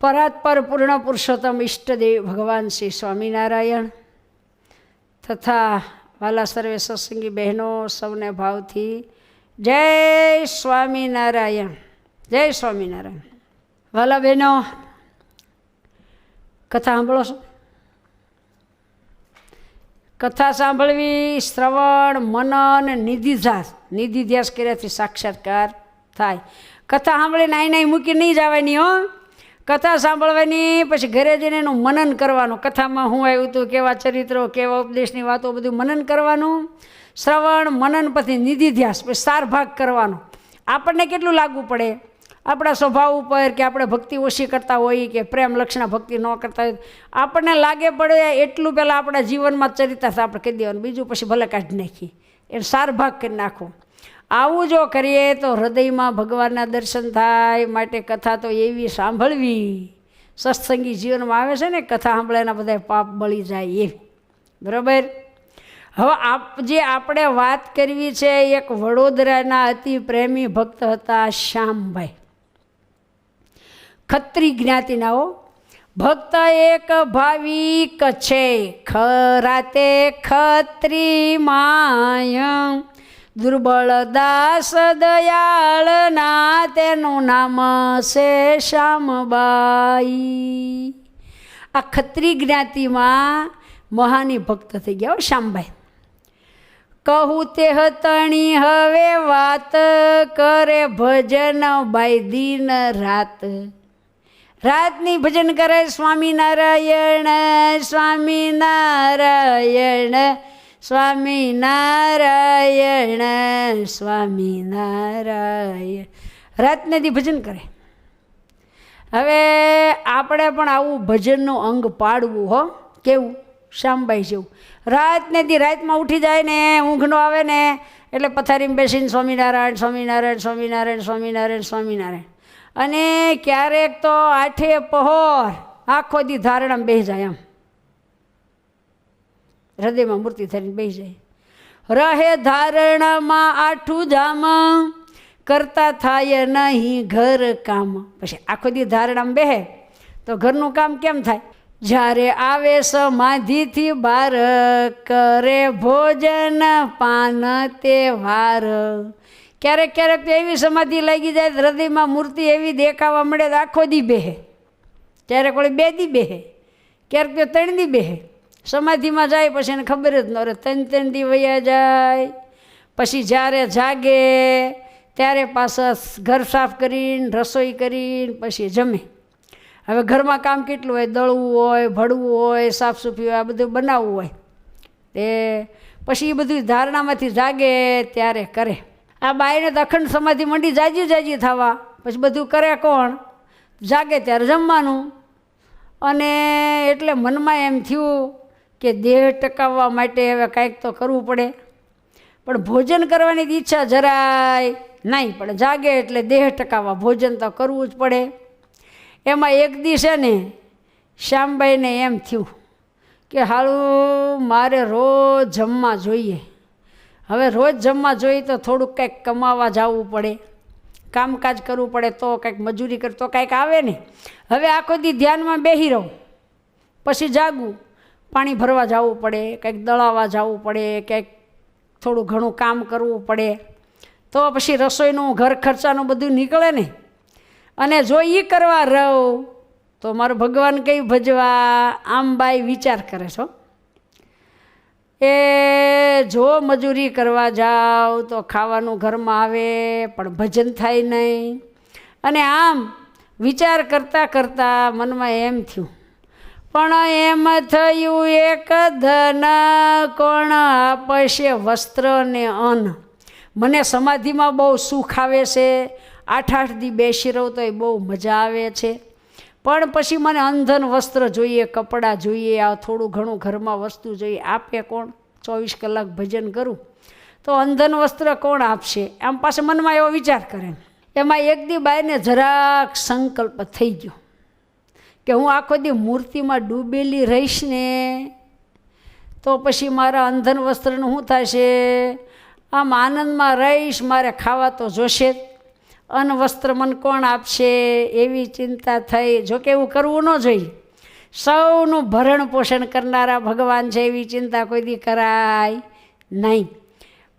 પરાત્પર પૂર્ણ પુરુષોત્તમ ઈષ્ટદેવ ભગવાન શ્રી સ્વામિનારાયણ તથા વાલા સર્વે સત્સંગી બહેનો સૌને ભાવથી જય સ્વામિનારાયણ. જય સ્વામિનારાયણ. વાલા બહેનો, કથા સાંભળો છો? કથા સાંભળવી શ્રવણ, મનન નિધિધ્યાસ નિધિધ્યાસ કર્યાથી સાક્ષાત્કાર થાય. કથા સાંભળીને અહીં નહીં મૂકી નહીં જવાની હો. કથા સાંભળવાની, પછી ઘરે જઈને એનું મનન કરવાનું. કથામાં શું આવ્યું હતું કેવા ચરિત્રો, કેવા ઉપદેશની વાતો બધું મનન કરવાનું. શ્રવણ, મનન પછી નિધિધ્યાસ પછી સાર ભાગ કરવાનો. આપણને કેટલું લાગવું પડે? આપણા સ્વભાવ ઉપર કે આપણે ભક્તિ ઓછી કરતા હોઈએ કે પ્રેમ લક્ષણા ભક્તિ ન કરતા હોય. આપણને લાગે પડે એટલું પહેલાં આપણા જીવનમાં ચરિતાર્થ આપણે કહી દેવાનું. બીજું પછી ભલે કાઢી નાખીએ એ સાર ભાગ કરી નાખો. આવું જો કરીએ તો હૃદયમાં ભગવાનના દર્શન થાય, માટે કથા તો એવી સાંભળવી. સત્સંગી જીવનમાં આવે છે ને, કથા સાંભળેના બધા પાપ બળી જાય એવી. બરાબર? હવે આપ જે આપણે વાત કરવી છે, એક વડોદરાના અતિ પ્રેમી ભક્ત હતા શ્યામભાઈ. ખત્રી જ્ઞાતિના હો. ભક્ત એક ભાવિક છે ખરાતે ખત્રી માય. દુર્બળ દાસ દયાળના તેનું નામ છે શ્યામબાઈ. આ ખત્રી જ્ઞાતિમાં મહાની ભક્ત થઈ ગયા હો શ્યામભાઈ કહું તે હતણી હવે વાત કરે ભજન બાઈ દિન રાત. રાતની ભજન કરે સ્વામિનારાયણ સ્વામિનારાયણ. સ્વામિનારાયણ સ્વામિનારાયણ. રાતને દી ભજન કરે. હવે આપણે પણ આવું ભજનનું અંગ પાડવું હો. કેવું? શામબાઈ જેવું. રાતને દી રાતમાં ઉઠી જાય ને, ઊંઘનો આવે ને, એટલે પથારીમાં બેસીને સ્વામિનારાયણ સ્વામિનારાયણ સ્વામિનારાયણ સ્વામિનારાયણ સ્વામિનારાયણ. અને ક્યારેક તો આઠે પહોર આખો દી ધારણામાં બેસી જાય એમ. હૃદયમાં મૂર્તિ થઈને બેસી જાય. રહે ધારણામાં આઠું જામ કરતા થાય નહીં ઘર કામ. પછી આખો દી ધારણામાં બેહે, તો ઘરનું કામ કેમ થાય? જ્યારે આવે સમાધિથી બાર, કરે ભોજન, પાન તહેવાર ક્યારેક ક્યારેક તો એવી સમાધિ લાગી જાય, હૃદયમાં મૂર્તિ એવી દેખાવા મળે તો આખો દી બેહે. ક્યારેક વળી બે દી બેહે, ક્યારેક તો ત્રણ દી બેહે. સમાધિમાં જાય, પછી એને ખબર જ ન રહે. ત્રણ ત્રણ દી વયા જાય, પછી જ્યારે જાગે, ત્યારે પાછા ઘર સાફ કરીને, રસોઈ કરીને, પછી જમે. હવે ઘરમાં કામ કેટલું હોય? દળવું હોય, ભળવું હોય સાફ સફાઈ હોય, આ બધું બનાવવું હોય. તે પછી એ બધું ધારણામાંથી જાગે, ત્યારે કરે. આ બાઈને તો અખંડ સમાધિ મંડી જાજી જાજી થવા. પછી બધું કરે કોણ? જાગે ત્યારે જમવાનું. અને એટલે મનમાં એમ થયું કે દેહ ટકાવવા માટે હવે કાંઈક તો કરવું પડે. પણ ભોજન કરવાની ઈચ્છા જરાય નહીં, પણ જાગે એટલે દેહ ટકાવવા, ભોજન તો કરવું જ પડે. એમાં એક દિવસે ને, શ્યામબાઈને એમ થયું કે હાલું, મારે રોજ જમવા જોઈએ. હવે રોજ જમવા જોઈએ તો થોડુંક કંઈક કમાવા જવું પડે. કામકાજ કરવું પડે તો કંઈક મજૂરી કર, તો કંઈક આવે ને. હવે આખો દી ધ્યાનમાં બેસી રહું, પછી જાગું. પાણી ભરવા જવું પડે, કંઈક દળાવવા જવું પડે, કંઈક થોડું ઘણું કામ કરવું પડે. તો પછી રસોઈનું, ઘર ખર્ચાનું બધું નીકળે ને. અને જો એ કરવા રહું, તો મારો ભગવાન કઈ ભજવા આમ બાઈ વિચાર કરે છો એ જો મજૂરી કરવા જાઓ તો ખાવાનું ઘરમાં આવે, પણ ભજન થાય નહીં. અને આમ વિચાર કરતાં કરતાં મનમાં એમ થયું પણ એમ થયું એક ધન કોણ આપશે વસ્ત્ર ને અન્ન? મને સમાધિમાં બહુ સુખ આવે છે. આઠ આઠ દી બેસી રહું તો એ બહુ મજા આવે છે. પણ પછી મને અંધન વસ્ત્ર જોઈએ, કપડાં જોઈએ, આ થોડું ઘણું ઘરમાં વસ્તુ જોઈએ. આપે કોણ? ચોવીસ કલાક ભજન કરું. તો અંધન વસ્ત્ર કોણ આપશે? આમ પાસે મનમાં એવો વિચાર કરે. એમાં એક દી બાઈને જરાક સંકલ્પ થઈ ગયો. કે હું આખો દી મૂર્તિમાં ડૂબેલી રહીશ ને, તો પછી મારા અંધન વસ્ત્રનું શું થશે? આમ આનંદમાં રહીશ, મારે ખાવા તો જોશે જ. અન્ન વસ્ત્ર મન કોણ આપશે? એવી ચિંતા થઈ. જોકે એવું કરવું ન જોઈએ. સૌનું ભરણ પોષણ કરનારા ભગવાન છે, એવી ચિંતા કોઈ દી કરાય નહીં.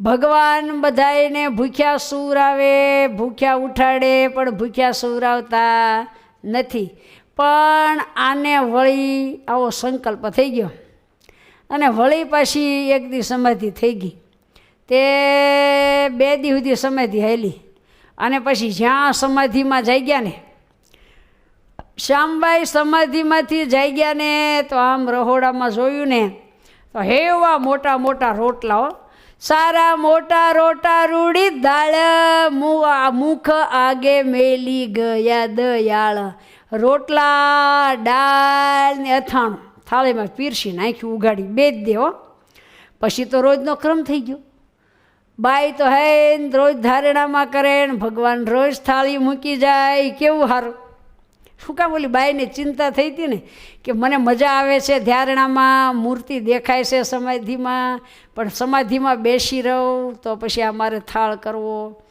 ભગવાન બધાને ભૂખ્યા સુવરાવે ભૂખ્યા ઉઠાડે, પણ ભૂખ્યા સુવરાવતા નથી. પણ આને વળી આવો સંકલ્પ થઈ ગયો. અને વળી પાછી એક દી સમાધિ થઈ ગઈ. તે બે દી સુધી સમાધિ હાલી અને પછી જ્યાં સમાધિમાં જઈ ગયા ને શ્યામબાઈ સમાધિમાંથી જઈ ગયા ને તો આમ રહોડામાં જોયું ને, તો હેવા મોટા મોટા રોટલાઓ સારા મોટા રોટા રૂડી દાળ મુખ આગે મેલી ગયા દયાળ. રોટલા, દાળ ને અથાણું. થાળીમાં પીરસી નાખ્યું ઉગાડી બે જ દે હો પછી તો રોજનો ક્રમ થઈ ગયો. બાઈ તો હે રોજ ધારણામાં કરે ને ભગવાન રોજ થાળી મૂકી જાય, કેવું સારું શું કામ ઓલી બાઈને ચિંતા થઈ હતી ને? કે મને મજા આવે છે ધારણામાં, મૂર્તિ દેખાય છે સમાધિમાં, પણ સમાધિમાં બેસી રહું, તો પછી આ મારે થાળ કરવો.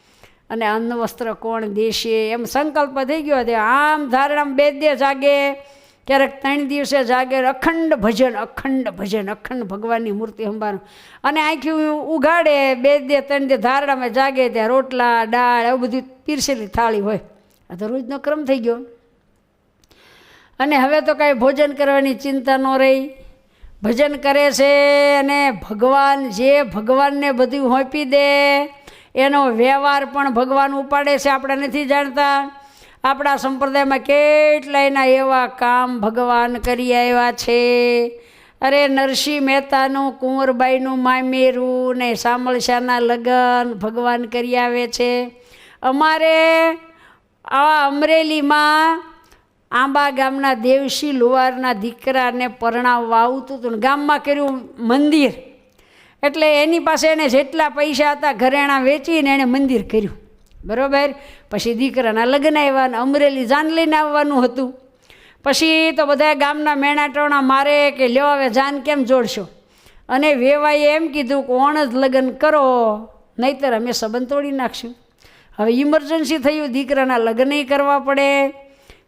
અને અન્ન વસ્ત્ર કોણ દેશે એમ સંકલ્પ થઈ ગયો તે આમ ધારણામાં બે દે જાગે. ક્યારેક ત્રણ દિવસે જાગે અખંડ ભજન અખંડ ભજન, અખંડ ભગવાનની મૂર્તિ સંભાળો. અને આખી ઉઘાડે, બે દે ત્રણ દે ધારણામાં જાગે ત્યાં રોટલા, દાળ, એવું બધું પીરસેલી થાળી હોય. આ તો રોજનો ક્રમ થઈ ગયો. અને હવે તો કાંઈ ભોજન કરવાની ચિંતા ન રહી. ભજન કરે છે અને ભગવાન જે ભગવાનને બધું હોંપી દે એનો વ્યવહાર પણ ભગવાન ઉપાડે છે, આપણે નથી જાણતા. આપણા સંપ્રદાયમાં કેટલાયના એવા કામ ભગવાન કરી આવ્યા છે. અરે નરસિંહ મહેતાનું, કુંવરબાઈનું, મામેરું ને સામળશાના લગ્ન ભગવાન કરી આવે છે. અમારે આ અમરેલીમાં આંબા ગામના દેવશી લુવારના દીકરાને પરણાવવા આવતું હતું ગામમાં કર્યું મંદિર. એટલે એની પાસે એને જેટલા પૈસા હતા ઘરેણાં વેચીને એણે મંદિર કર્યું. બરાબર? પછી દીકરાના લગ્ન આવ્યા ને અમરેલી જાન લઈને આવવાનું હતું. પછી તો બધા ગામના મેણા ટોણા મારે કે, લ્યો હવે જાન કેમ જોડશો? અને વેવાઈએ એમ કીધું કે, ઓણ જ લગ્ન કરો, નહીતર અમે સંબંધ તોડી નાખશું. હવે ઇમરજન્સી થયું, દીકરાના લગ્નય કરવા પડે.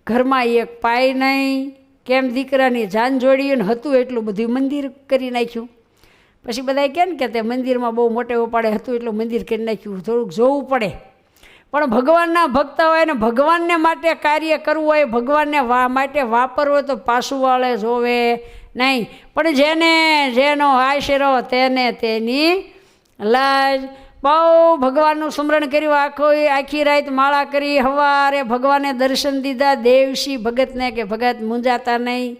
ઘરમાં એક પાય નહીં. કેમ દીકરાની જાન જોડીને હતું એટલું બધું મંદિર કરી નાખ્યું. પછી બધાએ કહે ને કે તે મંદિરમાં બહુ મોટે ઉપાડે હતું એટલું મંદિર કરી નાખ્યું. થોડુંક જોવું પડે. પણ ભગવાનના ભક્ત હોય ને ભગવાનને માટે કાર્ય કરવું હોય, ભગવાનને વા માટે વાપરવું તો પાછું વાળે જોવે નહીં. પણ જેને, જેનો આશરો તેને તેની લાજ. બહુ ભગવાનનું સ્મરણ કર્યું, આખો આખી રાત માળા કરી હવારે ભગવાને દર્શન દીધા. દેવશી ભગતને કે ભગત મૂંઝાતા નહીં.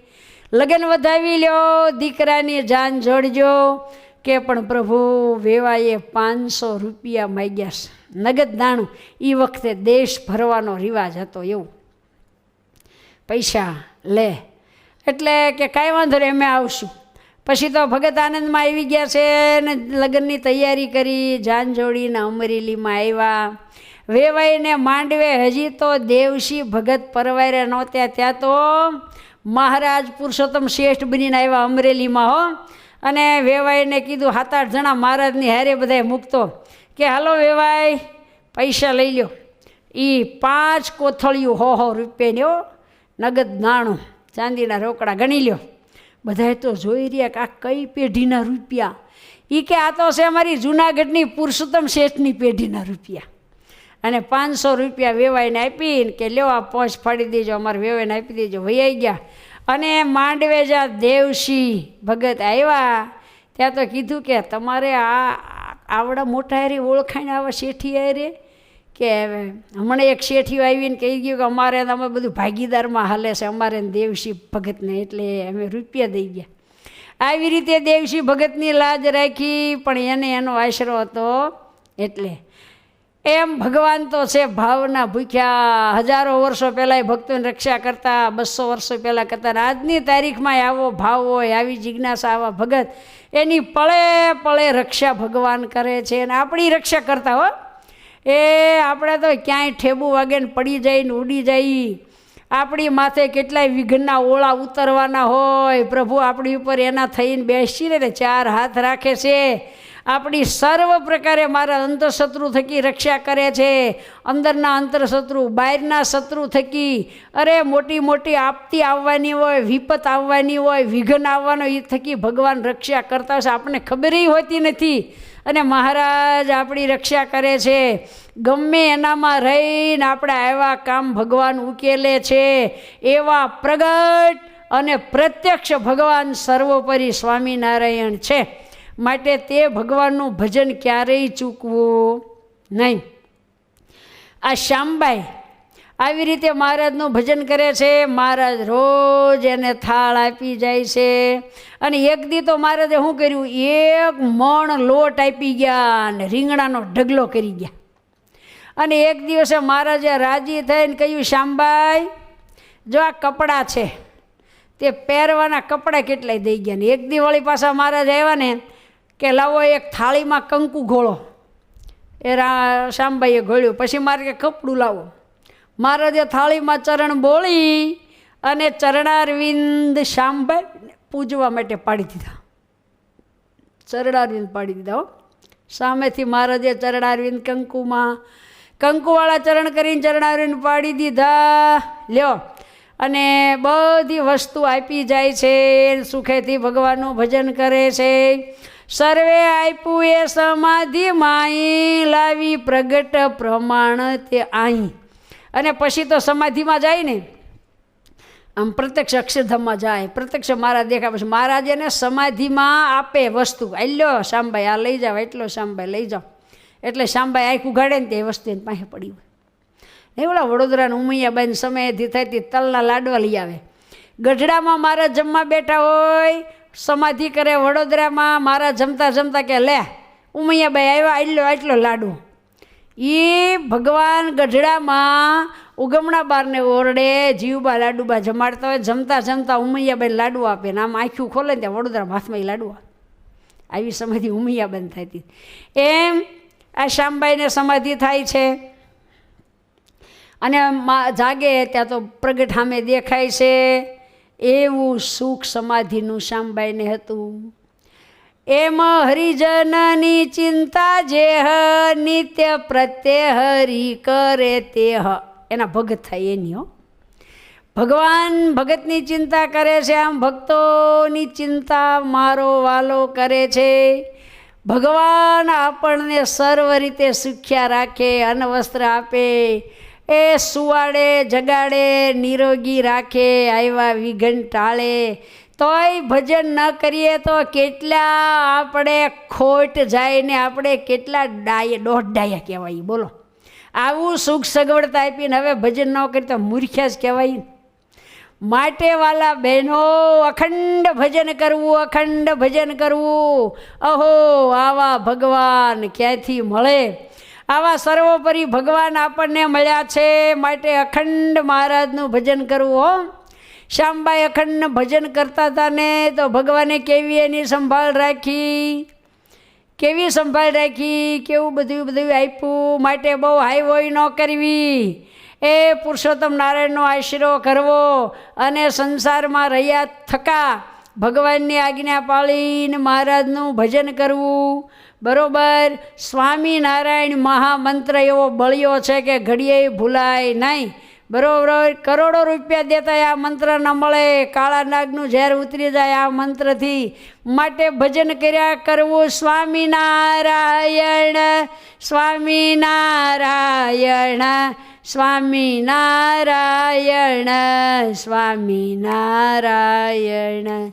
લગ્ન વધાવી લ્યો, દીકરાની જાન જોડજો, કે પણ પ્રભુ વેવાએ પાંચસો રૂપિયા માગ્યા છે. નગદ દાણું એ વખતે દેશ ભરવાનો રિવાજ હતો એવું. પૈસા લે. એટલે કે કાંઈ વાંધો નહીં, અમે આવશું. પછી તો ભગત આનંદમાં આવી ગયા છે ને લગ્નની તૈયારી કરી, જાન જોડીને અમરેલીમાં આવ્યા. વેવાઈને માંડવે હજી તો દેવશી ભગત પરવારે નહોત્યા, ત્યાં તો મહારાજ પુરુષોત્તમ શ્રેષ્ઠ બનીને આવ્યા અમરેલીમાં, હો. અને વેવાઈને કીધું સાત આઠ જણા મહારાજની હારે બધાએ મૂકતો. કે, હાલો વેવાઈ પૈસા લઈ લ્યો. એ પાંચ કોથળિયું હો હો રૂપિયાની હો. નગદ નાણું ચાંદીના રોકડા ગણી લ્યો. બધાએ તો જોઈ રહ્યા કે આ કઈ પેઢીના રૂપિયા. એ કે, આ તો છે અમારી જૂનાગઢની પુરુષોત્તમ શેઠની પેઢીના રૂપિયા. અને પાંચસો રૂપિયા વેવાઈને આપીને કે આ પોંચ ફાડી દેજો, અમારે વેવાઈને આપી દેજો. વૈયાઈ ગયા. અને માંડવે જ્યાં દેવશી ભગત આવ્યા. ત્યાં તો કીધું કે, તમારે આ આવડા મોટા હારી ઓળખાઈને આવા શેઠી હારે? કે, હમણાં એક શેઠીઓ આવીને કહી ગયું કે, અમારે અમે બધું ભાગીદારમાં હાલે છે, અમારે દેવસિંહ ભગતને એટલે અમે રૂપિયા દઈ ગયા. આવી રીતે દેવસિંહ ભગતની લાજ રાખી, પણ એને એનો આશરો હતો એટલે એમ ભગવાન તો છે, ભાવના ભૂખ્યા. હજારો વર્ષો પહેલાં ભક્તોની રક્ષા કરતા, બસો વર્ષો પહેલાં કરતા. આજની તારીખમાં આવો ભાવ હોય, આવી જિજ્ઞાસા, આવા ભગત, એની પળે પળે રક્ષા ભગવાન કરે છે. અને આપણી રક્ષા કરતા હો. એ આપણે તો ક્યાંય ઠેબુ વાગે ને પડી જાય ને ઉડી જાય. આપણી માથે કેટલાય વિઘ્નના ઓળા ઉતરવાના હોય. પ્રભુ આપણી ઉપર એના થઈને બેસીને ચાર હાથ રાખે છે. આપણી સર્વ પ્રકારે મારા અંતઃશત્રુ થકી રક્ષા કરે છે. અંદરના અંતરશત્રુ, બહારના શત્રુ થકી. અરે, મોટી મોટી આપતી આવવાની હોય, વિપત આવવાની હોય, વિઘન આવવાનો એ થકી ભગવાન રક્ષા કરતા હશે. આપણને ખબર હોતી નથી. અને મહારાજ આપણી રક્ષા કરે છે. ગમે એનામાં રહીને આપણે આવ્યા કામ ભગવાન ઉકેલે છે. એવા પ્રગટ અને પ્રત્યક્ષ ભગવાન સર્વોપરી સ્વામિનારાયણ છે. માટે તે ભગવાનનું ભજન ક્યારેય ચૂકવું નહીં. આ શ્યામબાઈ આવી રીતે મહારાજનું ભજન કરે છે. મહારાજ રોજ એને થાળ આપી જાય છે. અને એક દી તો મહારાજે શું કર્યું? એક મણ લોટ આપી ગયા અને રીંગણાનો ઢગલો કરી ગયા. અને એક દિવસે મહારાજે રાજી થઈને કહ્યું, શ્યામબાઈ, જો આ કપડાં છે, તે પહેરવાના કપડાં કેટલાય દઈ ગયા ને? એક દિવાળી પાછા મહારાજ આવ્યા ને કે લાવો એક થાળીમાં કંકુ ઘોળો. એ રા શ્યામબાઈએ ઘોળ્યું. પછી મારે કે કપડું લાવો. મહારાજે થાળીમાં ચરણ બોળી અને ચરણારવિંદ શ્યામભાઈ પૂજવા માટે પાડી દીધા. ચરણારવિંદ પાડી દીધા હો. સામેથી મહારાજે ચરણારવિંદ કંકુમાં, કંકુવાળા ચરણ કરીને ચરણારવિંદ પાડી દીધા. લ્યો. અને બધી વસ્તુ આપી જાય છે, સુખેથી ભગવાનનું ભજન કરે છે. સર્વે આપ્યું એ સમાધિ માઈ, લાવી પ્રગટ પ્રમાણ તે અહીં અને પછી તો સમાધિમાં જાય ને. આમ પ્રત્યક્ષ અક્ષરધામમાં જાય, પ્રત્યક્ષ મહારાજ દેખાય, પછી મહારાજ એને સમાધિમાં આપે વસ્તુ. આલ્યો, શામભાઈ, આ લઈ જાઓ, એટલો શામભાઈ, લઈ જાઓ. એટલે શામભાઈ આંખ ઉઘાડે ને તે વસ્તુ એની પાસે પડી હોય. એ ઓલા વડોદરાના ઉમૈયાબાઈ સમયથી થતી તલના લાડવા લઈ આવે. ગઢડામાં મારા જમવા બેઠા હોય સમાધિ કરે વડોદરામાં મારા જમતા જમતા કે, લે ઉમૈયાબાઈ આવ્યા, આટલો આટલો લાડુ. એ ભગવાન ગઢડામાં ઉગમણા બારને ઓરડે જીવબા લાડુબા જમાડતા હોય, જમતા જમતા ઉમૈયાબાઈ લાડુ આપે ને આમ આંખ્યું ખોલે ને ત્યાં વડોદરા હાથમાં એ લાડુ આવી. સમાધિ ઉમૈયાબાઈ થતી. એમ આ શ્યામબાઈને સમાધિ થાય છે. અને જાગે, ત્યાં તો પ્રગટ સામે દેખાય છે. એવું સુખ સમાધિનું શામબાઈને હતું. એમ હરિજનની ચિંતા જે હ, નિત્ય પ્રત્યે હરિ કરે તે હ. એના ભગત થાય એની, હો. ભગવાન ભગતની ચિંતા કરે છે, આમ ભક્તોની ચિંતા મારો વાલો કરે છે. ભગવાન આપણને સર્વ રીતે સુખ્યા રાખે અન્ન વસ્ત્ર આપે એ સુવાડે જગાડે, નિરોગી રાખે આવ્યા વિઘન ટાળે. તોય ભજન ન કરીએ તો કેટલા આપણે ખોટ જાય ને આપણે કેટલા ડાય, દોઢ ડાયા કહેવાય, બોલો. આવું સુખ સગવડતા આપીને હવે ભજન ન કરી તો મૂર્ખ્યા જ કહેવાય. માટેવાલા બહેનો, અખંડ ભજન કરવું, અખંડ ભજન કરવું. અહો, આવા ભગવાન ક્યાંથી મળે? આવા સર્વોપરી ભગવાન આપણને મળ્યા છે. માટે અખંડ મહારાજનું ભજન કરવું હો. શ્યામબાઈ અખંડ ભજન કરતા હતા ને, તો ભગવાને કેવી એની સંભાળ રાખી? કેવી સંભાળ રાખી? કેવું બધું બધું આપ્યું? માટે બહુ હાઈવોય ન કરવી. એ પુરુષોત્તમ નારાયણનો આશરો કરવો અને સંસારમાં રહ્યા થકા ભગવાનની આજ્ઞા પાળીને મહારાજનું ભજન કરવું. બરોબર, સ્વામિનારાયણ મહામંત્ર એવો બળ્યો છે કે ઘડીએ ભૂલાય નહીં. બરોબર, કરોડો રૂપિયા દેતા આ મંત્ર ન મળે, કાળા નાગનું ઝેર ઉતરી જાય આ મંત્રથી. માટે ભજન કર્યા કરવું સ્વામિનારાયણ સ્વામિનારાયણ સ્વામિનારાયણ સ્વામિનારાયણ.